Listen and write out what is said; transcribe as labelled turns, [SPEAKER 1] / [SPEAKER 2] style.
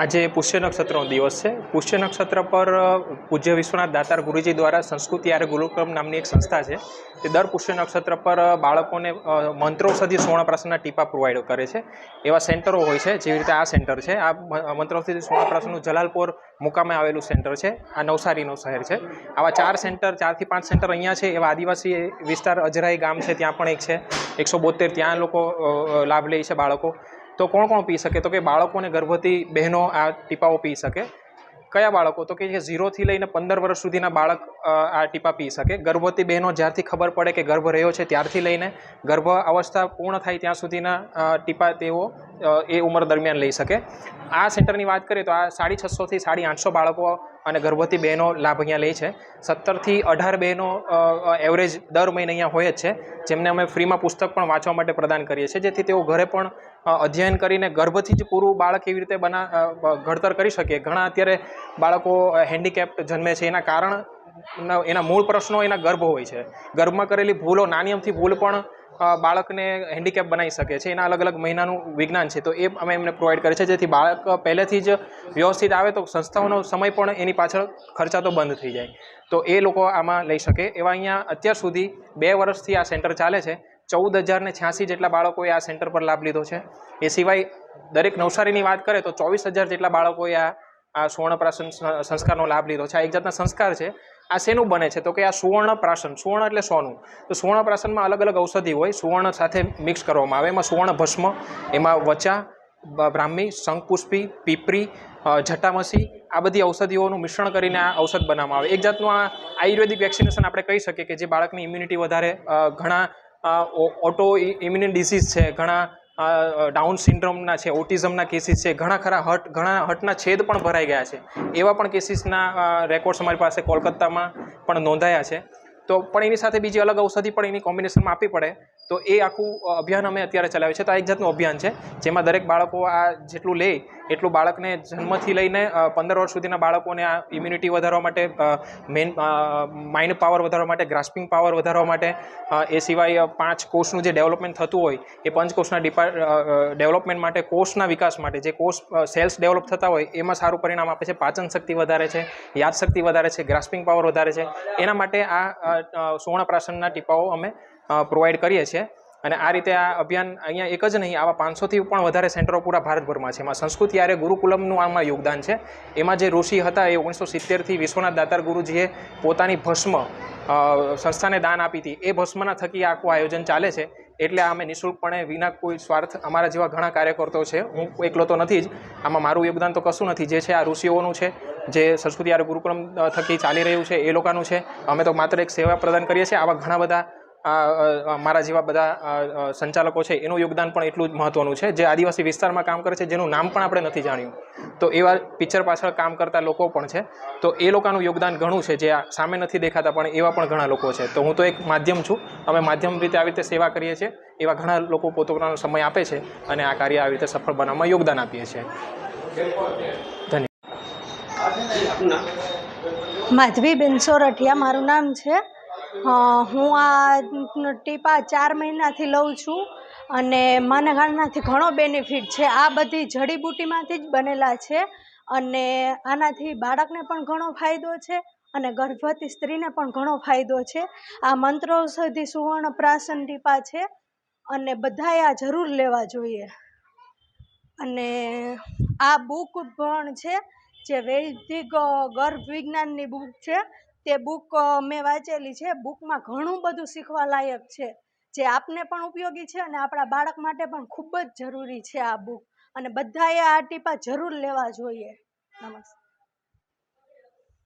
[SPEAKER 1] આજે પુષ્ય નક્ષત્રનો દિવસ છે. પુષ્ય નક્ષત્ર પર પૂજ્ય વિશ્વનાથ દાતાર ગુરુજી દ્વારા સંસ્કૃતિ આર્ય ગુરુક્રમ નામની એક સંસ્થા છે. તે દર પુષ્ય નક્ષત્ર પર બાળકોને મંત્રોષધિ સુવર્ણપ્રાશનના ટીપા પ્રોવાઈડ કરે છે. એવા સેન્ટરો હોય છે, જેવી રીતે આ સેન્ટર છે. આ મંત્રોષધિ સુવર્ણપ્રાશનનું જલાલપોર મુકામે આવેલું સેન્ટર છે. આ નવસારીનું શહેર છે. આવા ચાર સેન્ટર ચારથી પાંચ સેન્ટર અહીંયા છે. એવા આદિવાસી વિસ્તાર અજરાઈ ગામ છે, ત્યાં પણ એક છે. એકસો બોતેર ત્યાં લોકો લાભ લે છે બાળકો. તો કોણ કોણ પી શકે? તો કે બાળકોને ગર્ભવતી બહેનો આ ટીપાઓ પી શકે. કયા બાળકો? તો કે ઝીરોથી લઈને પંદર વર્ષ સુધીના બાળક આ ટીપા પી શકે. ગર્ભવતી બહેનો જ્યારથી ખબર પડે કે ગર્ભ રહ્યો છે ત્યારથી લઈને ગર્ભ અવસ્થા પૂર્ણ થાય ત્યાં સુધીના ટીપા તેઓ એ ઉંમર દરમિયાન લઈ શકે. આ સેન્ટરની વાત કરીએ તો આ સાડી છસોથી સાડી આઠસો બાળકો અને ગર્ભવતી બહેનો લાભ અહીંયા લે છે. સત્તરથી અઢાર બહેનો એવરેજ દર મહિને અહીંયા હોય જ છે. જેમને અમે ફ્રીમાં પુસ્તક પણ વાંચવા માટે પ્રદાન કરીએ છીએ. જેથી તેઓ ઘરે પણ અધ્યયન કરીને ગર્ભથી જ પૂરું બાળક એવી રીતે બના ઘડતર કરી શકે ઘણા અત્યારે બાળકો હેન્ડીકેપ જન્મે છે. એના કારણ, એના મૂળ પ્રશ્નો એના ગર્ભ હોય છે. ગર્ભમાં કરેલી ભૂલો નાની અમથી ભૂલ પણ બાળકને હેન્ડીકેપ બનાવી શકે છે. એના અલગ અલગ મહિનાનું વિજ્ઞાન છે. તો એ અમે એમને પ્રોવાઈડ કરે છે. જેથી બાળક પહેલેથી જ વ્યવસ્થિત આવે તો સંસ્થાઓનો સમય પણ એની પાછળ ખર્ચા તો બંધ થઈ જાય. તો એ લોકો આમાં લઈ શકે. એવા અહીંયા અત્યાર સુધી બે વર્ષથી આ સેન્ટર ચાલે છે. ચૌદ હજારને છ્યાસી જેટલા બાળકોએ આ સેન્ટર પર લાભ લીધો છે. એ સિવાય દરેક નવસારીની વાત કરે તો ચોવીસ હજાર જેટલા બાળકોએ આ આ સુવર્ણપ્રાશન સંસ્કારનો લાભ લીધો છે. આ એક જાતના સંસ્કાર છે. આ શેનું બને છે? તો કે આ સુવર્ણપ્રાશન, સુવર્ણ એટલે સોનું. તો સુવર્ણપ્રાશનમાં અલગ અલગ ઔષધિ હોય, સુવર્ણ સાથે મિક્સ કરવામાં આવે. એમાં સુવર્ણ ભસ્મ, એમાં વચા બ્રાહ્મી શંખપુષ્પી પીપરી જટામસી, આ બધી ઔષધિઓનું મિશ્રણ કરીને આ ઔષધ બનાવવામાં આવે. એક જાતનું આ આયુર્વેદિક વેક્સિનેશન આપણે કહી શકીએ કે જે બાળકની ઇમ્યુનિટી વધારે ઘણા ઓટો ઇમ્યુનિટ ડિસીઝ છે, ઘણા ડાઉન સિન્ડ્રોમના છે, ઓટિઝમના કેસીસ છે, ઘણા ખરા હટ, ઘણા હટના છેદ પણ ભરાઈ ગયા છે. એવા પણ કેસીસના રેકોર્ડ્સ અમારી પાસે કોલકાતામાં પણ નોંધાયા છે. તો પણ એની સાથે બીજી અલગ ઔષધિ પણ એની કોમ્બિનેશનમાં આપવી પડે. તો એ આખું અભિયાન અમે અત્યારે ચલાવ્યું છે તો આ એક જાતનું અભિયાન છે, જેમાં દરેક બાળકો આ જેટલું લે એટલું બાળકને જન્મથી લઈને પંદર વર્ષ સુધીના બાળકોને આ ઇમ્યુનિટી વધારવા માટે મેન માઇન્ડ પાવર વધારવા માટે ગ્રાસ્પિંગ પાવર વધારવા માટે એ સિવાય પાંચ કોષનું જે ડેવલપમેન્ટ થતું હોય એ પંચકોષના ડિપા ડેવલપમેન્ટ માટે કોષના વિકાસ માટે જે કોષ સેલ્સ ડેવલપ થતા હોય એમાં સારું પરિણામ આપે છે. પાચન શક્તિ વધારે છે યાદશક્તિ વધારે છે ગ્રાસ્પિંગ પાવર વધારે છે. એના માટે આ અ, પ્રાસનના ટીપાઓ અમે પ્રોવાઈડ કરીએ છીએ. અને આ રીતે આ અભિયાન અહીંયા એક જ નહીં, આવા પાંચસોથી પણ વધારે સેન્ટરો પૂરા ભારતભરમાં છે. એમાં સંસ્કૃતિ આરે ગુરુકુલમનું આમાં યોગદાન છે. એમાં જે ઋષિ હતા એ ઓગણીસો સિત્તેરથી વિશ્વનાથ દાતાર ગુરુજીએ પોતાની ભસ્મ સંસ્થાને દાન આપી હતી. એ ભસ્મના થકી આખું આયોજન ચાલે છે. એટલે અમે નિઃશુલ્કપણે વિના કોઈ સ્વાર્થ અમારા જેવા ઘણા કાર્યકર્તાઓ છે. હું એકલો તો નથી જ. આમાં મારું યોગદાન તો કશું નથી. જે છે આ ઋષિઓનું છે, જે સંસ્કૃતિ આર્ય ગુરુકુલમ થકી ચાલી રહ્યું છે એ લોકોનું છે. અમે તો માત્ર એક સેવા પ્રદાન કરીએ છીએ. આવા ઘણા બધા આ, મારા જેવા બધા સંચાલકો છે એનું યોગદાન પણ એટલું જ મહત્ત્વનું છે. જે આદિવાસી વિસ્તારમાં કામ કરે છે જેનું નામ પણ આપણે નથી જાણ્યું. તો એવા પિક્ચર પાછળ કામ કરતા લોકો પણ છે. તો એ લોકોનું યોગદાન ઘણું છે જે સામે નથી દેખાતા પણ એવા પણ ઘણા લોકો છે. તો હું તો એક માધ્યમ છું. અમે માધ્યમ રીતે આવી રીતે સેવા કરીએ છીએ. એવા ઘણા લોકો પોતાનો સમય આપે છે અને આ કાર્ય આવી રીતે સફળ બનાવવામાં યોગદાન આપીએ છીએ. ધન્યવાદ.
[SPEAKER 2] માધવીબેન સોરઠિયા મારું નામ છે. હું આ ટીપા ચાર મહિનાથી લઉં છું અને મને આનાથી ઘણો બેનિફિટ છે. આ બધી જડીબુટ્ટીમાંથી જ બનેલા છે અને આનાથી બાળકને પણ ઘણો ફાયદો છે અને ગર્ભવતી સ્ત્રીને પણ ઘણો ફાયદો છે. આ મંત્રૌષધિ સુવર્ણ પ્રાસન ટીપા છે અને બધાએ આ જરૂર લેવા જોઈએ. અને આ બુક પણ છે જે વૈદિક ગર્ભ વિજ્ઞાનની બુક છે. તે બુક મેં વાંચેલી છે. બુકમાં ઘણું બધું શીખવા લાયક છે. જે આપને પણ ઉપયોગી છે અને આપણા બાળક માટે પણ ખૂબ જ જરૂરી છે આ બુક અને બધાએ આ ટીપા જરૂર લેવા જોઈએ. નમસ્તે